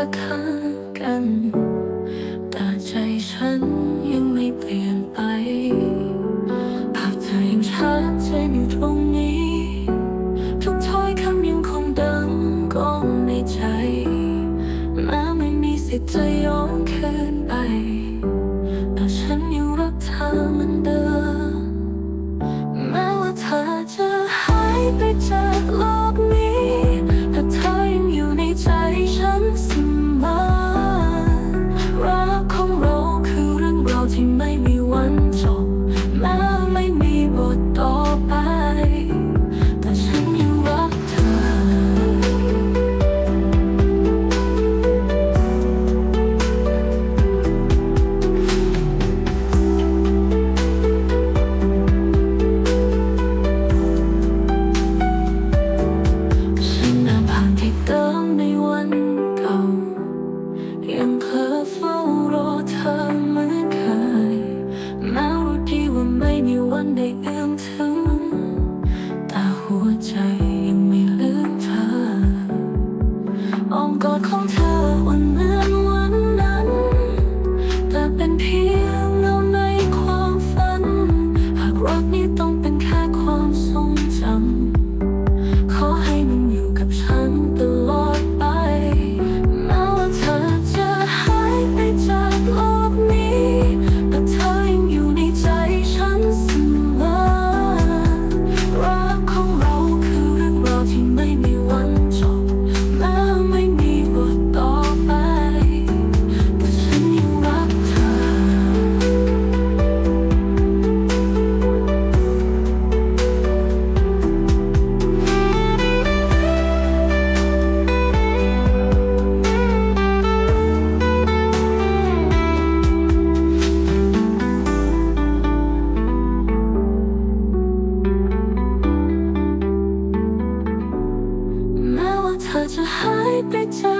ค้าค้กัน แต่ใจฉันยังไม่เปลี่ยนไป ภาพเธอยังชัดเจนอยู่ตรงนี้ ทุกถ้อยคำยังคงเดิมก้องในใจแม้ไม่มีสิทธิ์จะย้อนคืนไป แต่ฉันยังรักเธอเหมือนเดิมแม้ว่าเธอจะหายไปจากโลก temperature